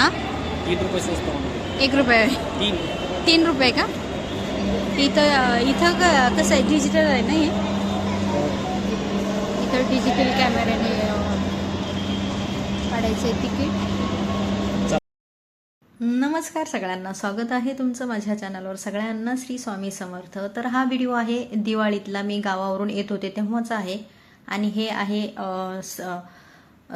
हां? तीन रुपये स्वस्त एक रुपये. तीन. तीन रुपये का? इथं इथं क- कसं आहे? डिजिटल आहे ना हे? इथं डिजिटल कॅमेऱ्याने काढायचं आहे तिकीट. नमस्कार सगळ्यांना. स्वागत आहे तुमचं माझ्या चॅनलवर सगळ्यांना श्री स्वामी समर्थ. तर हा व्हिडिओ आहे दिवाळीतला. मी गावावरून येत होते तेव्हाच आहे. आणि हे आहे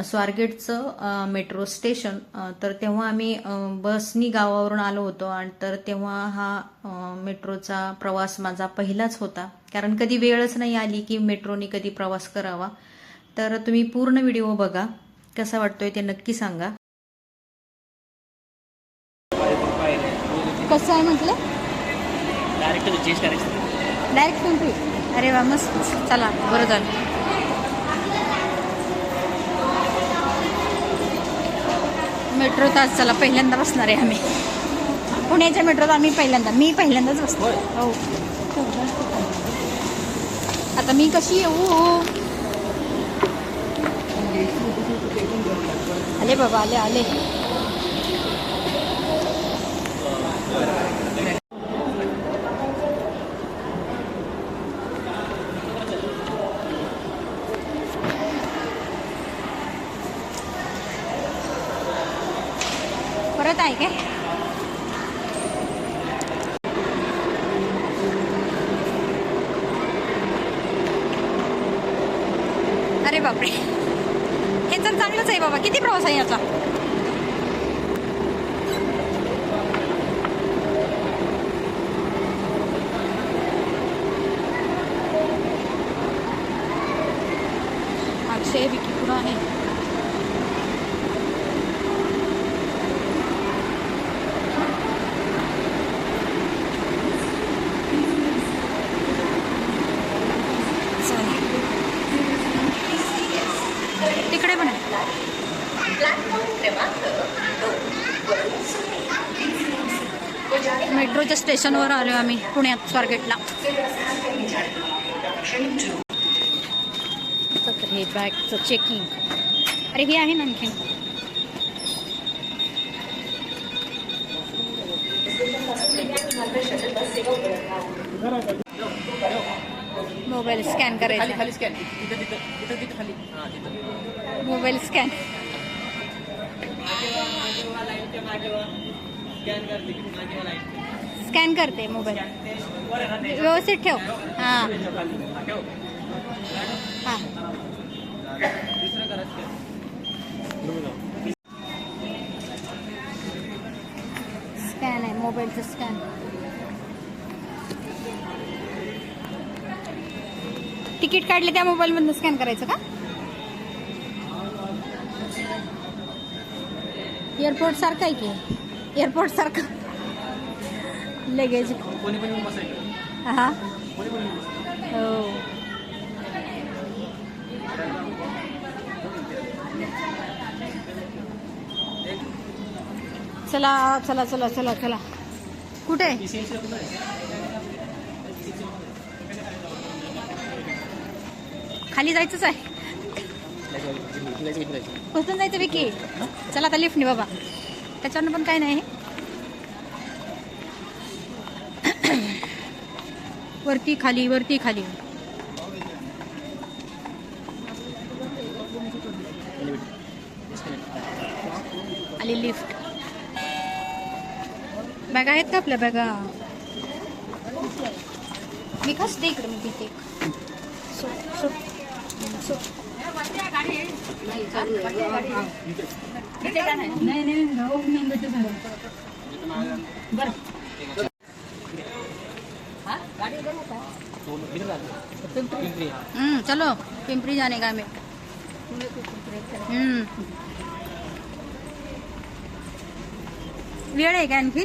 स्वारगेटचं मेट्रो स्टेशन तर तेव्हा आम्ही बसनी गावावरून आलो होतो आणि तर तेव्हा हा मेट्रोचा प्रवास माझा पहिलाच होता. कारण कधी वेळच नाही आली की मेट्रोनी कधी प्रवास करावा. तर तुम्ही पूर्ण व्हिडिओ बघा. कसा वाटतोय ते नक्की सांगा. कसं आहे म्हटलं? डायरेक्ट डायरेक्ट अरे वा मस्त. चला बरं झालं. मेट्रो तास चला पहिल्यांदा बसणार आहे आम्ही. पुण्याच्या मेट्रोत आम्ही पहिल्यांदा मी पहिल्यांदाच बसतो हो. आता मी कशी येऊ? आले बाबा आले आले. परत आहे काय? अरे बापरे. हे तर चांगलंच आहे बाबा. किती प्रवास आहे याचा? अक्षय विकीपुरा आहे चालेल. तिकडे पण आहे मेट्रोच्या स्टेशनवर आलो आम्ही पुण्यात स्वारगेटला. तर हे बॅगचं चेकिंग अरे हे आहे ना आणखीन. मोबाईल स्कॅन खाली करायचा खाली स्कॅन। तिथं तिथं तिथं तिथं खाली। हाँ तिथं मोबाईल स्कॅन। स्कॅन करते मोबाईल व्यवस्थित ठेव। हाँ। हाँ। स्कॅन आहे मोबाईलचं स्कॅन। तिकीट काढले त्या मोबाईलमधनं स्कॅन करायचं का? एअरपोर्ट सारखं आहे की? एअरपोर्ट सारखं. लगेज हा? हो. चला चला चला चला चला. कुठे इसेन्शियल कुठं आहे खाली जायचंच आहे. पोचून जायचं विकी. चला आता लिफ्टने बाबा. त्याच्यावरनं पण काय नाही. वरती खाली वरती खाली. आली लिफ्ट बॅगा आहेत का आपल्या? बॅगा. मी खास दे इकडे मी तिथे हम्म, चलो पिंपरी जाने का हमें। हम्म. वेळ आहे का आणखी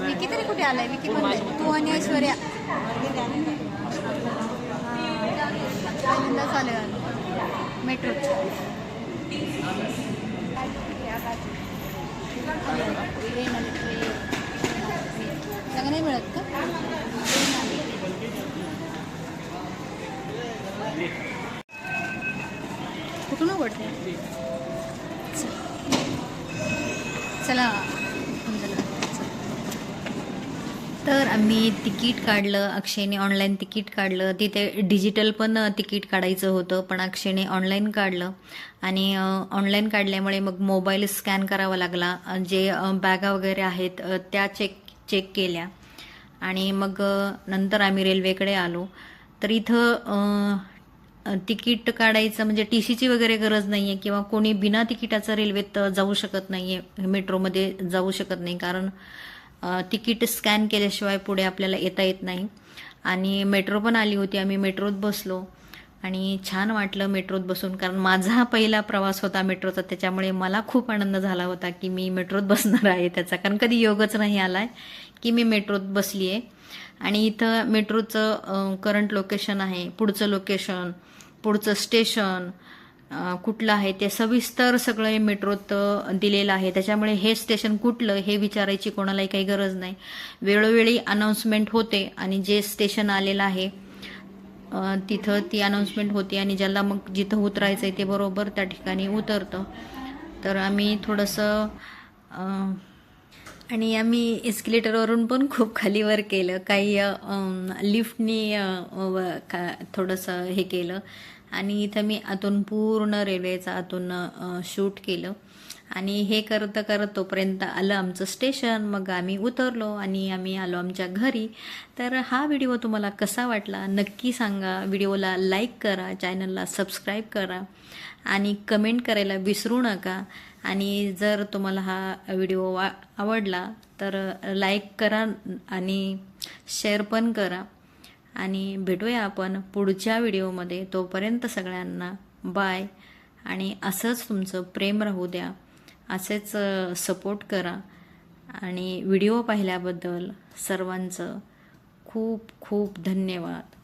विकी तरी कुठे आलाय? विकी पण तू आणि ऐश्वर्या. पहिल्यांदाच आले मेट्रो. सगळं नाही मिळत का? कुठून उघडते? चला तर आम्ही तिकीट काढलं अक्षयने ऑनलाईन तिकीट काढलं. तिथे डिजिटल पण तिकीट काढायचं होतं पण अक्षयने ऑनलाईन काढलं. आणि ऑनलाईन काढल्यामुळे मग मोबाईल स्कॅन करावा लागला. जे बॅगा वगैरे आहेत त्या चेक चेक केल्या. आणि मग नंतर आम्ही रेल्वेकडे आलो. तर इथं तिकीट काढायचं म्हणजे टी सीची वगैरे गरज नाही आहे किंवा कोणी बिना तिकिटाचं रेल्वेत जाऊ शकत नाही आहे मेट्रोमध्ये जाऊ शकत नाही. कारण तिकीट स्कॅन केल्याशिवाय पुढे आपल्याला येता येत नाही. आणि मेट्रो पण आली होती आम्ही मेट्रोत बसलो. आणि छान वाटलं मेट्रोत बसून कारण माझा हा पहिला प्रवास होता मेट्रोचा त्याच्यामुळे मला खूप आनंद झाला होता की मी मेट्रोत बसणार आहे त्याचा. कारण कधी योगच नाही आला आहे की मी मेट्रोत बसली आहे आणि इथं मेट्रोचं करंट लोकेशन आहे पुढचं लोकेशन पुढचं स्टेशन कुठलं आहे ते सविस्तर सगळं हे मेट्रोत दिलेलं आहे. त्याच्यामुळे हे स्टेशन कुठलं हे विचारायची कोणालाही काही गरज नाही. वेळोवेळी अनाऊन्समेंट होते आणि जे स्टेशन आलेलं आहे तिथं ती अनाऊन्समेंट होते आणि ज्याला मग जिथं उतरायचं आहे ते बरोबर त्या ठिकाणी उतरतं. तर आम्ही थोडंसं आणि आम्ही एस्केलेटरवरून पण खूप खाली वर केलं. काही लिफ्टनी का थोडंसं हे केलं. आणि इथं मी आतून पूर्ण रेल्वेचा आतून शूट केलं. आणि हे करत करत तोपर्यंत आलं आमचं स्टेशन. मग आम्ही उतरलो आणि आम्ही आलो आमच्या घरी. तर हा व्हिडिओ तुम्हाला कसा वाटला? नक्की सांगा. व्हिडिओला लाईक करा चॅनलला सबस्क्राईब करा आणि कमेंट करायला विसरू नका. आणि जर तुम्हाला हा व्हिडिओ वा आवडला तर लाईक करा आणि शेअर पण करा. आणि भेटूया आपण पुढच्या व्हिडिओमध्ये. तोपर्यंत सगळ्यांना बाय. आणि असंच तुमचं प्रेम राहू द्या. असेच सपोर्ट करा. आणि व्हिडिओ पाहिल्याबद्दल सर्वांचं खूप खूप धन्यवाद.